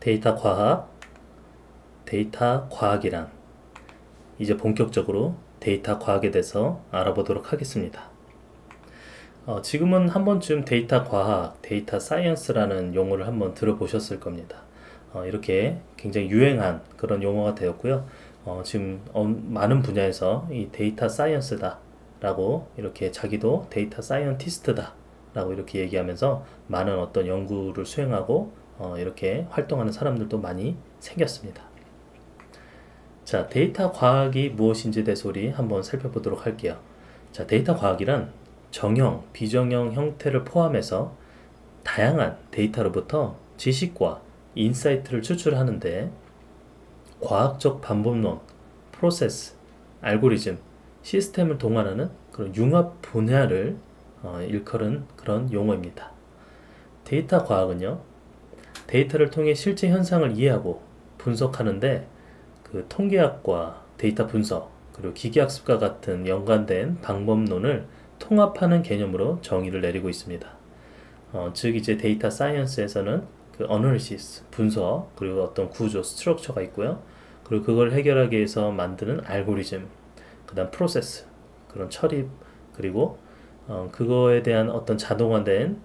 데이터 과학, 데이터 과학이란 이제 본격적으로 데이터 과학에 대해서 알아보도록 하겠습니다. 어, 지금은 한 번쯤 데이터 과학, 데이터 사이언스라는 용어를 한번 들어보셨을 겁니다. 어, 이렇게 굉장히 유행한 그런 용어가 되었고요. 어, 지금 어, 많은 분야에서 이 데이터 사이언스다 라고 이렇게 자기도 데이터 사이언티스트다 라고 이렇게 얘기하면서 많은 어떤 연구를 수행하고 어, 이렇게 활동하는 사람들도 많이 생겼습니다. 자, 데이터 과학이 무엇인지 우리 한번 살펴보도록 할게요. 자, 데이터 과학이란 정형, 비정형 형태를 포함해서 다양한 데이터로부터 지식과 인사이트를 추출하는데 과학적 반복론, 프로세스, 알고리즘, 시스템을 동원하는 그런 융합 분야를 어, 일컬은 그런 용어입니다. 데이터 과학은요, 데이터를 통해 실제 현상을 이해하고 분석하는데 그 통계학과 데이터 분석 그리고 기계학습과 같은 연관된 방법론을 통합하는 개념으로 정의를 내리고 있습니다. 어, 즉 이제 데이터 사이언스에서는 그 어널리시스 분석 그리고 어떤 구조 스트럭처가 있고요. 그리고 그걸 해결하기 위해서 만드는 알고리즘, 그다음 프로세스 그런 처리 그리고 어, 그거에 대한 어떤 자동화된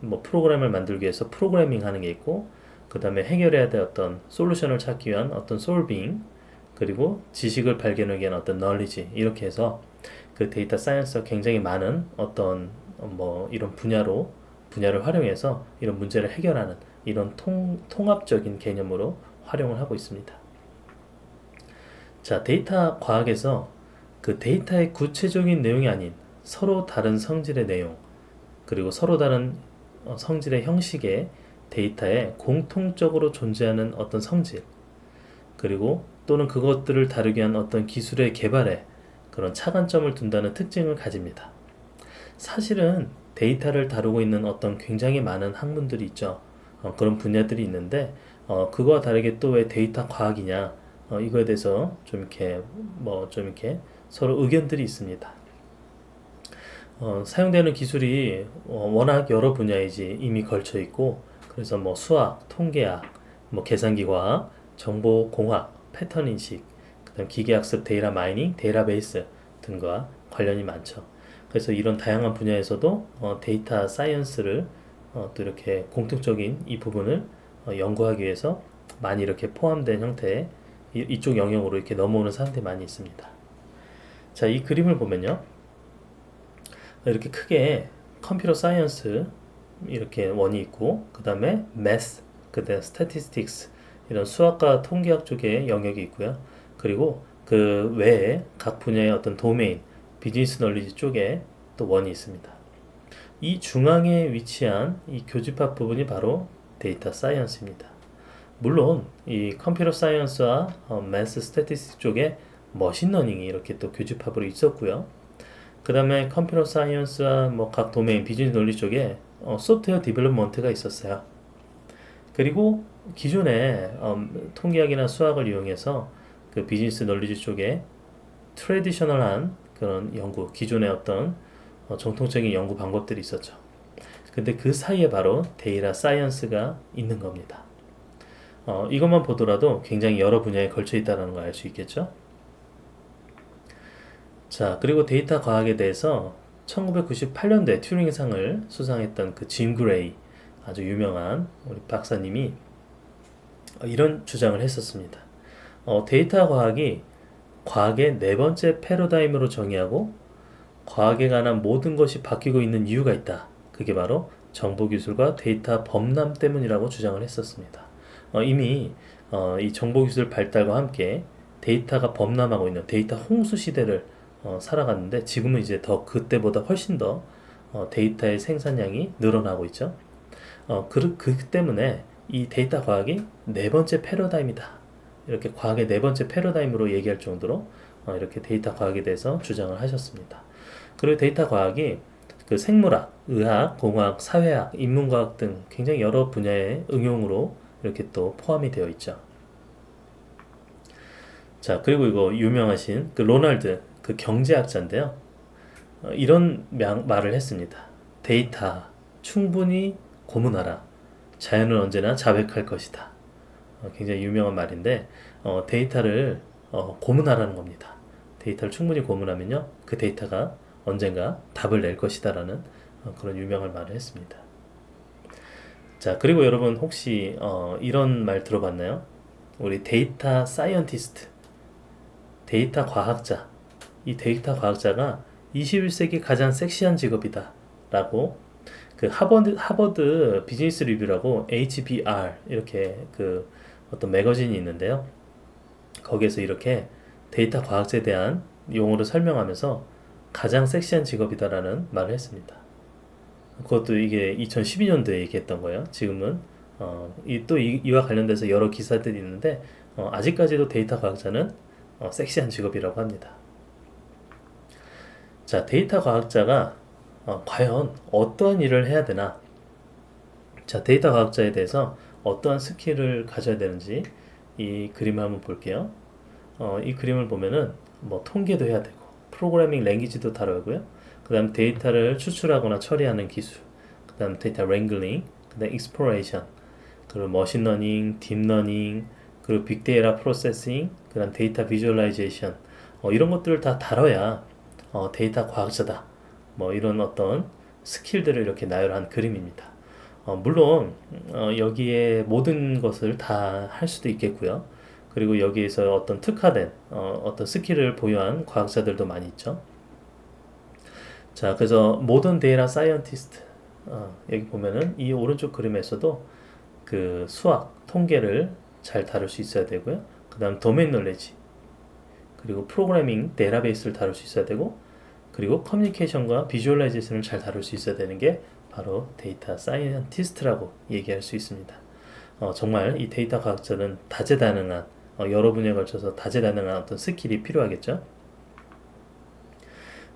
뭐 프로그램을 만들기 위해서 프로그래밍 하는 게 있고 그 다음에 해결해야 될 어떤 솔루션을 찾기 위한 어떤 솔빙 그리고 지식을 발견하기 위한 어떤 널리지 이렇게 해서 그 데이터 사이언스가 굉장히 많은 어떤 뭐 이런 분야로 분야를 활용해서 이런 문제를 해결하는 이런 통, 통합적인 개념으로 활용을 하고 있습니다. 자, 데이터 과학에서 그 데이터의 구체적인 내용이 아닌 서로 다른 성질의 내용, 그리고 서로 다른 어, 성질의 형식의 데이터에 공통적으로 존재하는 어떤 성질, 그리고 또는 그것들을 다루기 위한 어떤 기술의 개발에 그런 차관점을 둔다는 특징을 가집니다. 사실은 데이터를 다루고 있는 어떤 굉장히 많은 학문들이 있죠. 어, 그런 분야들이 있는데 어, 그거와 다르게 또 왜 데이터 과학이냐 어, 이거에 대해서 좀 이렇게 뭐 좀 이렇게 서로 의견들이 있습니다. 어, 사용되는 기술이 어, 워낙 여러 분야이지 이미 걸쳐 있고 그래서 뭐 수학, 통계학, 뭐 계산기과학, 정보공학, 패턴 인식, 그다음 기계학습, 데이터 마이닝, 데이터베이스 등과 관련이 많죠. 그래서 이런 다양한 분야에서도 어, 데이터 사이언스를 어, 또 이렇게 공통적인 이 부분을 어, 연구하기 위해서 많이 이렇게 포함된 형태의 이, 이쪽 영역으로 이렇게 넘어오는 사람들이 많이 있습니다. 자, 이 그림을 보면요. 이렇게 크게 컴퓨터 사이언스 이렇게 원이 있고 그 다음에 매스, 그 다음에 스태티스틱스 이런 수학과 통계학 쪽의 영역이 있고요. 그리고 그 외에 각 분야의 어떤 도메인, 비즈니스 널리지 쪽에 또 원이 있습니다. 이 중앙에 위치한 이 교집합 부분이 바로 데이터 사이언스입니다. 물론 이 컴퓨터 사이언스와 어, 매스 스태티스틱 쪽에 머신러닝이 이렇게 또 교집합으로 있었고요. 그 다음에 컴퓨터 사이언스와 뭐 각 도메인 비즈니스 논리 쪽에 어, 소프트웨어 디벨롭먼트가 있었어요. 그리고 기존에 음, 통계학이나 수학을 이용해서 그 비즈니스 널리지 쪽에 트레디셔널한 그런 연구, 기존의 어떤 어, 정통적인 연구 방법들이 있었죠. 근데 그 사이에 바로 데이터 사이언스가 있는 겁니다. 어, 이것만 보더라도 굉장히 여러 분야에 걸쳐 있다는 걸 알 수 있겠죠. 자, 그리고 데이터 과학에 대해서 1998년도에 튜링 상을 수상했던 그 짐 그레이 아주 유명한 우리 박사님이 이런 주장을 했었습니다. 어, 데이터 과학이 과학의 네 번째 패러다임으로 정의하고 과학에 관한 모든 것이 바뀌고 있는 이유가 있다. 그게 바로 정보 기술과 데이터 범람 때문이라고 주장을 했었습니다. 어, 이미 어, 이 정보 기술 발달과 함께 데이터가 범람하고 있는 데이터 홍수 시대를 어, 살아갔는데 지금은 이제 더 그때보다 훨씬 더 어, 데이터의 생산량이 늘어나고 있죠. 어, 그, 그 때문에 이 데이터 과학이 네 번째 패러다임이다. 이렇게 과학의 네 번째 패러다임으로 얘기할 정도로 어, 이렇게 데이터 과학에 대해서 주장을 하셨습니다. 그리고 데이터 과학이 그 생물학, 의학, 공학, 사회학, 인문과학 등 굉장히 여러 분야의 응용으로 이렇게 또 포함이 되어 있죠. 자, 그리고 이거 유명하신 그 로널드 그 경제학자인데요. 어, 이런 말을 했습니다. 데이터 충분히 고문하라. 자연은 언제나 자백할 것이다. 어, 굉장히 유명한 말인데 어, 데이터를 어, 고문하라는 겁니다. 데이터를 충분히 고문하면요 그 데이터가 언젠가 답을 낼 것이다라는 어, 그런 유명한 말을 했습니다. 자 그리고 여러분 혹시 어, 이런 말 들어봤나요? 우리 데이터 사이언티스트, 데이터 과학자, 이 데이터 과학자가 21세기 가장 섹시한 직업이다 라고 그 하버드 하버드 비즈니스 리뷰라고 HBR 이렇게 그 어떤 매거진이 있는데요. 거기에서 이렇게 데이터 과학자에 대한 용어를 설명하면서 가장 섹시한 직업이다라는 말을 했습니다. 그것도 이게 2012년도에 얘기했던 거예요. 지금은 어, 이, 또 이, 이와 관련돼서 여러 기사들이 있는데 어, 아직까지도 데이터 과학자는 어, 섹시한 직업이라고 합니다. 자, 데이터 과학자가 어, 과연 어떠한 일을 해야 되나? 자, 데이터 과학자에 대해서 어떠한 스킬을 가져야 되는지 이 그림을 한번 볼게요. 어, 이 그림을 보면은 뭐 통계도 해야 되고 프로그래밍 랭귀지도 다루고요. 그다음 데이터를 추출하거나 처리하는 기술, 그다음 데이터 랭글링, 그다음 익스플로레이션, 그리고 머신러닝, 딥러닝, 그리고 빅데이터 프로세싱, 그다음 데이터 비주얼라이제이션 어, 이런 것들을 다 다뤄야 어, 데이터 과학자다. 뭐 이런 어떤 스킬들을 이렇게 나열한 그림입니다. 어, 물론 어, 여기에 모든 것을 다 할 수도 있겠고요. 그리고 여기에서 어떤 특화된 어, 어떤 스킬을 보유한 과학자들도 많이 있죠. 자, 그래서 모던 데이터 사이언티스트 어, 여기 보면은 이 오른쪽 그림에서도 그 수학, 통계를 잘 다룰 수 있어야 되고요. 그다음 도메인 놀레지 그리고 프로그래밍 데이터베이스를 다룰 수 있어야 되고 그리고 커뮤니케이션과 비주얼라이제이션을 잘 다룰 수 있어야 되는 게 바로 데이터 사이언티스트라고 얘기할 수 있습니다. 어, 정말 이 데이터 과학자는 다재다능한 어, 여러 분야에 걸쳐서 다재다능한 어떤 스킬이 필요하겠죠.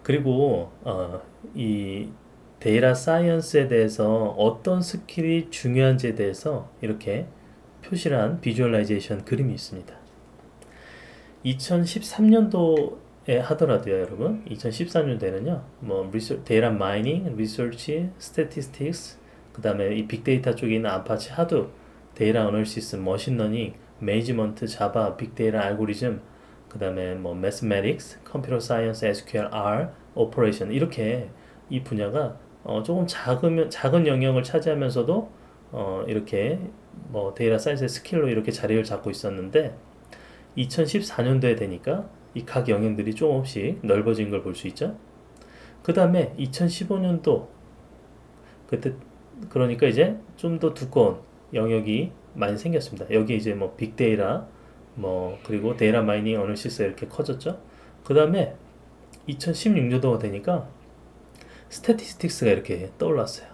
그리고 어, 이 데이터 사이언스에 대해서 어떤 스킬이 중요한지에 대해서 이렇게 표시를 한 비주얼라이제이션 그림이 있습니다. 2013년도에 하더라도요, 여러분. 2014년도에는요, 뭐, 데이터 마이닝, 리서치, 스태티스틱스, 그 다음에 이 빅데이터 쪽에 있는 아파치 하드, 데이터 어널시스, 머신러닝, 매니지먼트, 자바, 빅데이터 알고리즘, 그 다음에 뭐, 매스매틱스, 컴퓨터 사이언스, SQL, R, 오퍼레이션 이렇게 이 분야가 어, 조금 작으면 작은 영역을 차지하면서도 어, 이렇게 뭐 데이터 사이언스의 스킬로 이렇게 자리를 잡고 있었는데 2014년도에 되니까 이 각 영역들이 조금씩 넓어진 걸 볼 수 있죠. 그 다음에 2015년도 그때 그러니까 이제 좀 더 두꺼운 영역이 많이 생겼습니다. 여기 이제 뭐 빅데이터 뭐 그리고 데이터 마이닝 어널시스 이렇게 커졌죠. 그 다음에 2016년도가 되니까 스태티스틱스가 이렇게 떠올랐어요.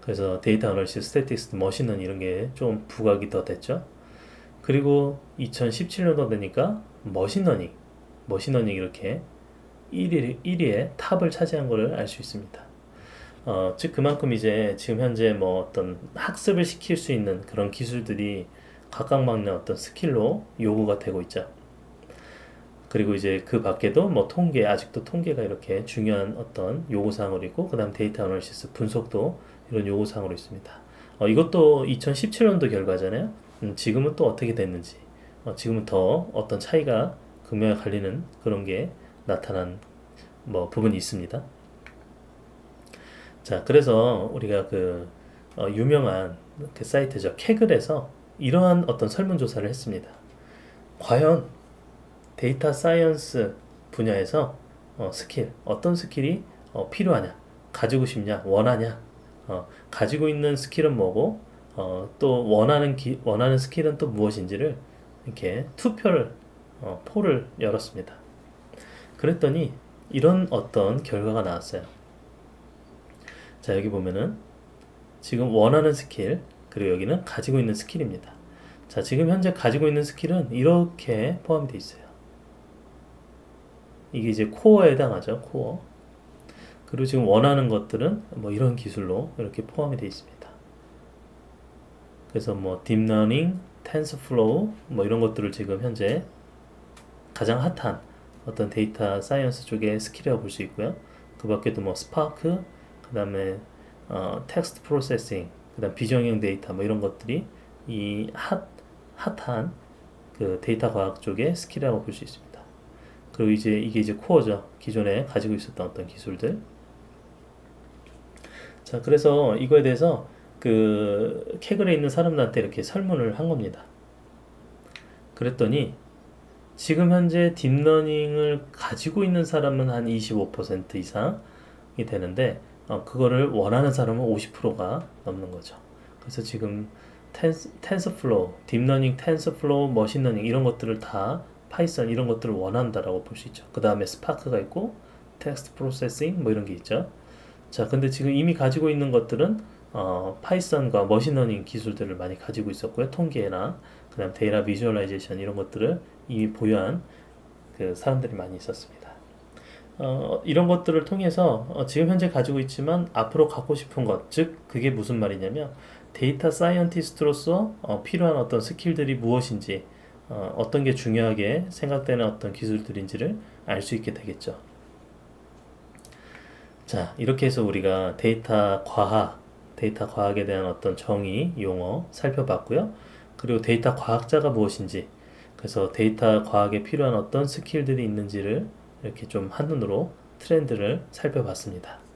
그래서 데이터 어널시스, 스태티스틱스, 머신러닝 이런 게 좀 부각이 더 됐죠. 그리고 2017년도 되니까 머신러닝, 머신러닝 이렇게 1위, 1위에 탑을 차지한 것을 알 수 있습니다. 어, 즉 그만큼 이제 지금 현재 뭐 어떤 학습을 시킬 수 있는 그런 기술들이 각각막는 어떤 스킬로 요구가 되고 있죠. 그리고 이제 그 밖에도 뭐 통계 아직도 통계가 이렇게 중요한 어떤 요구 사항으로 있고 그다음 데이터 어널시스 분석도 이런 요구 사항으로 있습니다. 어, 이것도 2017년도 결과잖아요. 음, 지금은 또 어떻게 됐는지 어, 지금은 더 어떤 차이가 극명하게 갈리는 그런 게 나타난 뭐 부분이 있습니다. 자 그래서 우리가 그 어, 유명한 그 사이트죠 캐글에서 이러한 어떤 설문조사를 했습니다. 과연 데이터 사이언스 분야에서 어, 스킬 어떤 스킬이 어, 필요하냐 가지고 싶냐 원하냐 어, 가지고 있는 스킬은 뭐고 어, 또 원하는 기, 원하는 스킬은 또 무엇인지를 이렇게 투표를 어, 폴을 열었습니다. 그랬더니 이런 어떤 결과가 나왔어요. 자 여기 보면은 지금 원하는 스킬 그리고 여기는 가지고 있는 스킬입니다. 자 지금 현재 가지고 있는 스킬은 이렇게 포함이 되어 있어요. 이게 이제 코어에 해당하죠. 코어. 그리고 지금 원하는 것들은 뭐 이런 기술로 이렇게 포함이 되어 있습니다. 그래서 뭐 딥러닝, 텐서플로우 뭐 이런 것들을 지금 현재 가장 핫한 어떤 데이터 사이언스 쪽의 스킬이라고 볼 수 있고요. 그 밖에도 뭐 스파크, 그 다음에 어, 텍스트 프로세싱, 그 다음 비정형 데이터 뭐 이런 것들이 이 핫, 핫한 그 데이터 과학 쪽의 스킬이라고 볼 수 있습니다. 그리고 이제 이게 이제 코어죠. 기존에 가지고 있었던 어떤 기술들. 자, 그래서 이거에 대해서 그 캐글에 있는 사람들한테 이렇게 설문을 한 겁니다. 그랬더니 지금 현재 딥러닝을 가지고 있는 사람은 한 25% 이상이 되는데 어, 그거를 원하는 사람은 50%가 넘는 거죠. 그래서 지금 텐스, 텐서플로우, 딥러닝, 텐서플로우, 머신러닝 이런 것들을 다 파이썬 이런 것들을 원한다라고 볼 수 있죠. 그 다음에 스파크가 있고 텍스트 프로세싱 뭐 이런 게 있죠. 자, 근데 지금 이미 가지고 있는 것들은 어, 파이썬과 머신러닝 기술들을 많이 가지고 있었고요. 통계나 그다음 데이터 비주얼라이제이션 이런 것들을 이미 보유한 그 사람들이 많이 있었습니다. 어, 이런 것들을 통해서 어, 지금 현재 가지고 있지만 앞으로 갖고 싶은 것, 즉 그게 무슨 말이냐면 데이터 사이언티스트로서 어, 필요한 어떤 스킬들이 무엇인지 어, 어떤 게 중요하게 생각되는 어떤 기술들인지를 알 수 있게 되겠죠. 자, 이렇게 해서 우리가 데이터 과학, 데이터 과학에 대한 어떤 정의, 용어 살펴봤고요. 그리고 데이터 과학자가 무엇인지, 그래서 데이터 과학에 필요한 어떤 스킬들이 있는지를 이렇게 좀 한눈으로 트렌드를 살펴봤습니다.